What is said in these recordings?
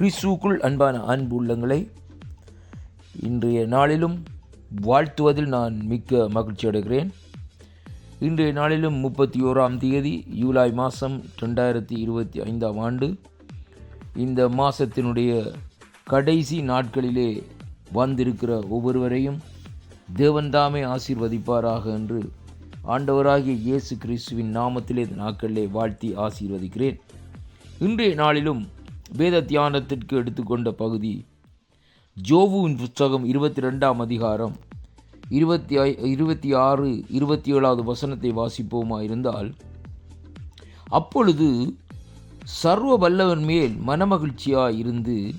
கிறிஸ்துவுக்குள் அன்பான அன்பு உள்ளங்களை இன்றைய நாளிலும் வாழ்த்துவதில் நான் மிக்க மகிழ்ச்சி அடைகிறேன். இன்றைய நாளிலும் முப்பத்தி ஓராம் தேதி ஜூலை மாதம் ரெண்டாயிரத்தி இருபத்தி ஐந்தாம் ஆண்டு இந்த மாதத்தினுடைய கடைசி நாட்களிலே வந்திருக்கிற ஒவ்வொருவரையும் தேவன்தாமே ஆசீர்வதிப்பாராக என்று ஆண்டவராகிய இயேசு கிறிஸ்துவின் நாமத்திலே நாட்களிலே வாழ்த்தி ஆசீர்வதிக்கிறேன். இன்றைய நாளிலும் வேத தியானத்திற்கு எடுத்துக்கொண்ட பகுதி. ஜோவுவின் புஸ்தகம் இருபத்தி ரெண்டாம் அதிகாரம். இருபத்தி ஐ இருபத்தி ஆறு இருபத்தி ஏழாவது வசனத்தை வாசிப்போமா இருந்தால் அப்பொழுது சர்வ வல்லவன் மேல் மனமகிழ்ச்சியாய் இருந்து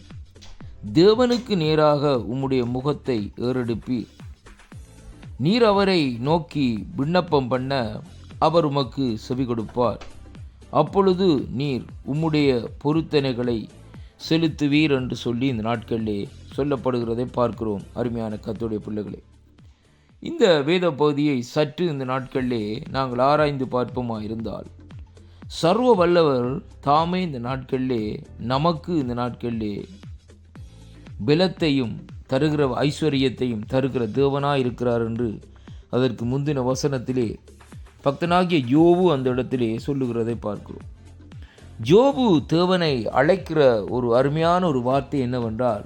தேவனுக்கு நேராக உம்முடைய முகத்தை ஏறெடுப்பி நீர் அவரை நோக்கி விண்ணப்பம் பண்ண அவர் உமக்கு செவி கொடுப்பார் அப்பொழுது நீர் உம்முடைய பொருத்தனைகளை செலுத்துவீர் என்று சொல்லி இந்த நாட்களிலே சொல்லப்படுகிறதை பார்க்கிறோம். அருமையான கத்துடைய பிள்ளைகளே. இந்த வேத பகுதியை சற்று இந்த நாட்களிலே நாங்கள் ஆராய்ந்து பார்ப்போமா இருந்தால் சர்வ வல்லவர் தாமே இந்த நாட்களிலே நமக்கு இந்த நாட்களிலே பலத்தையும் தருகிற ஐஸ்வர்யத்தையும் தருகிற தேவனாக இருக்கிறார் என்று அதற்கு முந்தின வசனத்திலே பக்தனாகிய யோபு அந்த இடத்திலே சொல்லுகிறதை பார்க்கிறோம். ஜோபு தேவனை அழைக்கிற ஒரு அருமையான ஒரு வார்த்தை என்னவென்றால்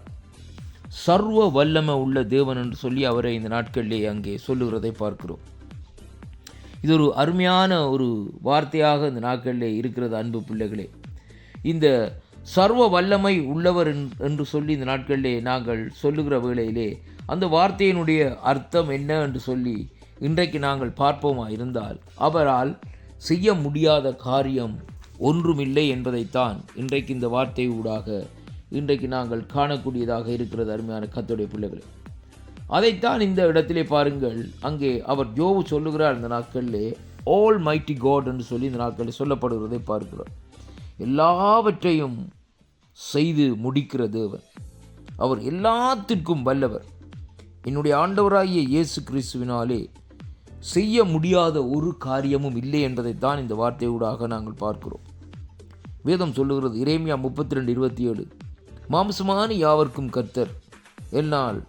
சர்வ வல்லமை உள்ள தேவன் என்று சொல்லி அவரை இந்த நாட்களிலே அங்கே சொல்லுகிறதை பார்க்கிறோம். இது ஒரு அருமையான ஒரு வார்த்தையாக இந்த நாட்களிலே இருக்கிறது அன்பு பிள்ளைகளே. இந்த சர்வ வல்லமை உள்ளவர் என்று சொல்லி இந்த நாட்களிலே நாங்கள் சொல்லுகிற வேளையிலே அந்த வார்த்தையினுடைய அர்த்தம் என்ன என்று சொல்லி இன்றைக்கு நாங்கள் பார்ப்போமா இருந்தால் அவரால் செய்ய முடியாத காரியம் ஒன்றுமில்லை என்பதைத்தான் இன்றைக்கு இந்த வார்த்தை ஊடாக இன்றைக்கு நாங்கள் காணக்கூடியதாக இருக்கிறது அருமையான கத்துடைய பிள்ளைகளை. அதைத்தான் இந்த இடத்திலே பாருங்கள் அங்கே அவர் ஜோவு சொல்லுகிறார் இந்த நாட்களிலே ஆல் மைட்டி காட் என்று சொல்லி இந்த நாட்களில் சொல்லப்படுகிறதை பார்க்கிறோம். எல்லாவற்றையும் செய்து முடிக்கிற தேவன். அவர் எல்லாத்திற்கும் வல்லவர். என்னுடைய ஆண்டவராகிய இயேசு கிறிஸ்துவினாலே செய்ய முடியாத ஒரு காரியமும் இல்லை என்பதைத்தான் இந்த வார்த்தையூடாக நாங்கள் பார்க்கிறோம். வேதம் சொல்லுகிறது இறைமையா முப்பத்தி ரெண்டு இருபத்தி ஏழு மாம்சமான யாவர்க்கும் கர்த்தர் என்னால்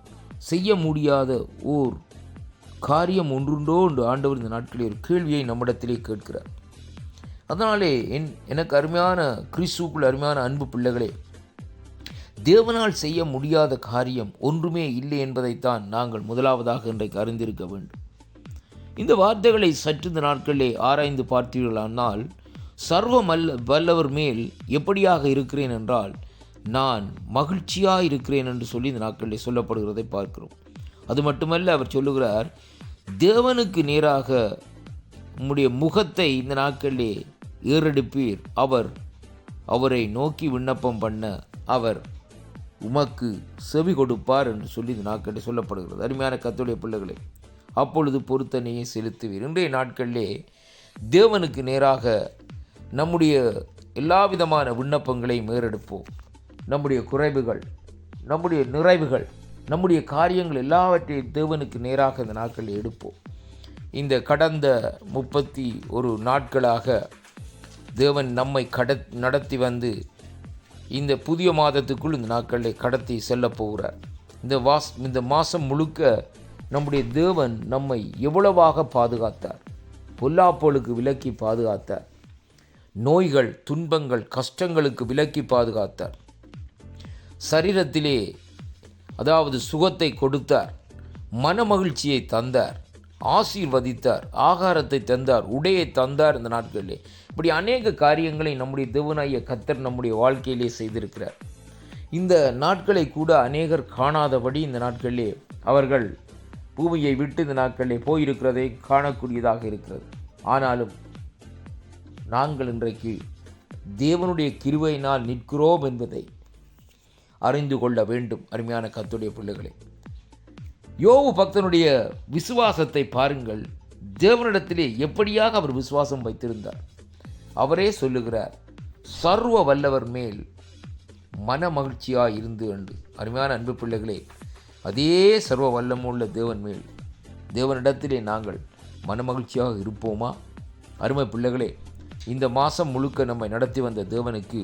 செய்ய முடியாத ஓர் காரியம் ஒன்றுண்டோ என்று ஆண்டவர் இந்த நாட்களில் ஒரு கேள்வியை நம்மிடத்திலே கேட்கிறார். அதனாலே என் எனக்கு அருமையான கிறிஸ்துக்குள் அருமையான அன்பு பிள்ளைகளே தேவனால் செய்ய முடியாத காரியம் ஒன்றுமே இல்லை என்பதைத்தான் நாங்கள் முதலாவதாக இன்றைக்கு அறிந்திருக்க வேண்டும். இந்த வார்த்தைகளை சற்று இந்த நாட்களிலே ஆராய்ந்து பார்த்தீர்களானால் சர்வ மல்ல வல்லவர் மேல் எப்படியாக இருக்கிறேன் என்றால் நான் மகிழ்ச்சியாக இருக்கிறேன் என்று சொல்லி இந்த நாட்களில் சொல்லப்படுகிறதை பார்க்கிறோம். அது மட்டுமல்ல அவர் சொல்லுகிறார் தேவனுக்கு நேராக உம்முடைய முகத்தை இந்த நாட்களிலே ஏறெடுப்பீர். அவர் அவரை நோக்கி விண்ணப்பம் பண்ண அவர் உமக்கு செவி கொடுப்பார் என்று சொல்லி இந்த நாட்களில் சொல்லப்படுகிறது. அருமையான கத்துடைய பிள்ளைகளே அப்பொழுது பொருத்தனையை செலுத்துவீர். இன்றைய நாட்களிலே தேவனுக்கு நேராக நம்முடைய எல்லா விதமான விண்ணப்பங்களையும் மேறெடுப்போம் நம்முடைய குறைவுகள் நம்முடைய நிறைவுகள் நம்முடைய காரியங்கள் எல்லாவற்றையும் தேவனுக்கு நேராக இந்த நாட்களில் எடுப்போம். இந்த கடந்த முப்பத்தி ஒரு நாட்களாக தேவன் நம்மை கட நடத்தி வந்து இந்த புதிய மாதத்துக்குள் இந்த நாட்களை கடத்தி செல்லப் போகிறார். இந்த வாஸ் இந்த மாதம் முழுக்க நம்முடைய தேவன் நம்மை எவ்வளவாக பாதுகாத்தார்? பொல்லாப்போலுக்கு விலக்கி பாதுகாத்தார். நோய்கள் துன்பங்கள் கஷ்டங்களுக்கு விலக்கி பாதுகாத்தார். சரீரத்திலே அதாவது சுகத்தை கொடுத்தார். மனமகிழ்ச்சியை தந்தார். ஆசீர்வதித்தார். ஆகாரத்தை தந்தார். உடையை தந்தார் இந்த நாட்களிலே. இப்படி அநேக காரியங்களை நம்முடைய தேவனாய கத்தர் நம்முடைய வாழ்க்கையிலே செய்திருக்கிறார். இந்த நாட்களை கூட அநேகர் காணாதபடி இந்த நாட்களிலே அவர்கள் பூமியை விட்டு இந்த நாட்களில் போயிருக்கிறதை காணக்கூடியதாக இருக்கிறது. ஆனாலும் நாங்கள் இன்றைக்கு தேவனுடைய கிருவையினால் நிற்கிறோம் என்பதை அறிந்து கொள்ள வேண்டும் அருமையான கத்துடைய பிள்ளைகளே. யோவு பக்தனுடைய விசுவாசத்தை பாருங்கள். தேவனிடத்திலே எப்படியாக அவர் விசுவாசம் வைத்திருந்தார்? அவரே சொல்லுகிறார் சர்வ வல்லவர் மேல் மன மகிழ்ச்சியாக இருந்து என்று. அருமையான அன்பு பிள்ளைகளே அதே சர்வ வல்லமுள்ள தேவன் மேல் தேவனிடத்திலே நாங்கள் மனமகிழ்ச்சியாக இருப்போமா? அருமை பிள்ளைகளே இந்த மாதம் முழுக்க நம்மை நடத்தி வந்த தேவனுக்கு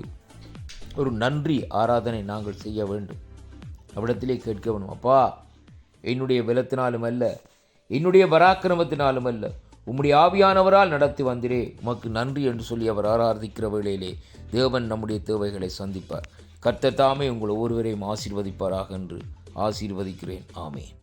ஒரு நன்றி ஆராதனை நாங்கள் செய்ய வேண்டும். அவ்விடத்திலே கேட்க வேண்டும் அப்பா என்னுடைய பலத்தினாலும் அல்ல என்னுடைய பராக்கிரமத்தினாலும் அல்ல உம்முடைய ஆவியானவரால் நடத்தி வந்திரே உமக்கு நன்றி என்று சொல்லி அவர் ஆராதிக்கிற வேளையிலே தேவன் நம்முடைய தேவைகளை சந்திப்பார். கர்த்த தாமே உங்கள் ஒருவரையும் ஆசீர்வதிப்பாராக என்று ஆசீர்வதிக்கிறேன். ஆமேன்.